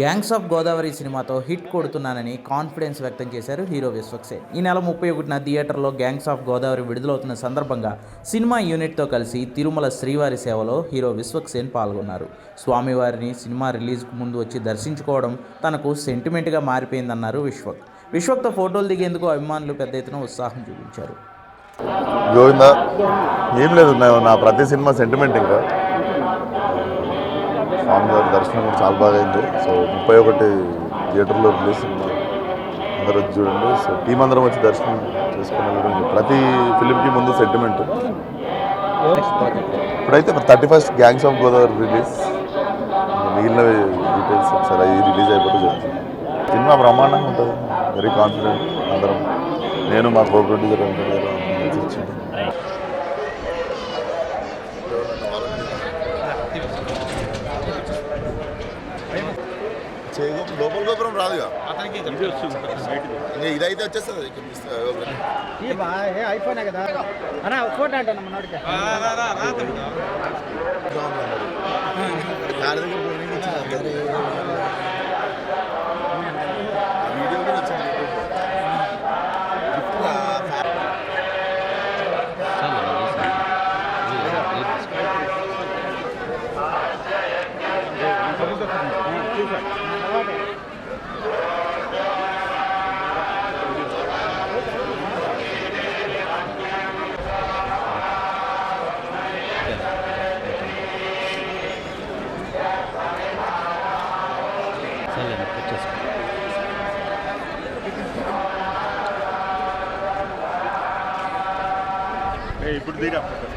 Gangs of Godavari సినిమాతో hit కొడుతున్నానని confidence వ్యక్తం చేశారు హీరో విశ్వక్సేన్ ఈ నెల ముప్పై ఒకటిన థియేటర్లో గ్యాంగ్స్ ఆఫ్ గోదావరి విడుదలవుతున్న సందర్భంగా సినిమా యూనిట్తో కలిసి తిరుమల శ్రీవారి సేవలో హీరో విశ్వక్సేన్ పాల్గొన్నారు. స్వామివారిని సినిమా రిలీజ్కు ముందు వచ్చి దర్శించుకోవడం తనకు సెంటిమెంట్గా మారిపోయిందన్నారు విశ్వక్. విశ్వక్తో ఫోటోలు దిగేందుకు అభిమానులు పెద్ద ఎత్తున ఉత్సాహం చూపించారు. గోవింద ఏం లేదు నా నా ప్రతి సినిమా సెంటిమెంట్ ఇంకా స్వామివారి దర్శనం కూడా చాలా బాగా అయింది. సో ముప్పై ఒకటి థియేటర్లో రిలీజ్ అందరూ వచ్చి చూడండి. సో టీం అందరం వచ్చి దర్శనం చేసుకుని వెళ్ళడం ప్రతి ఫిలింకి ముందు సెంటిమెంట్ ఇప్పుడైతే thirty first gangs of Godavari release మిగిలినవి డీటెయిల్స్ ఒకసారి అవి రిలీజ్ అయిపోతే చెప్తాను సినిమా బ్రహ్మాండంగా ఉంటుంది. వెరీ కాన్ఫిడెంట్ అందరం. నేను మా కో ప్రొడ్యూసర్ అందరూ లోపల గోపురం రాదుగా. ఇంకా ఇదైతే వచ్చేస్తుంది అయిపోయినా కదా? అన్న ఫోటో అంటే ఇప్పుడు తీరా ఫోటో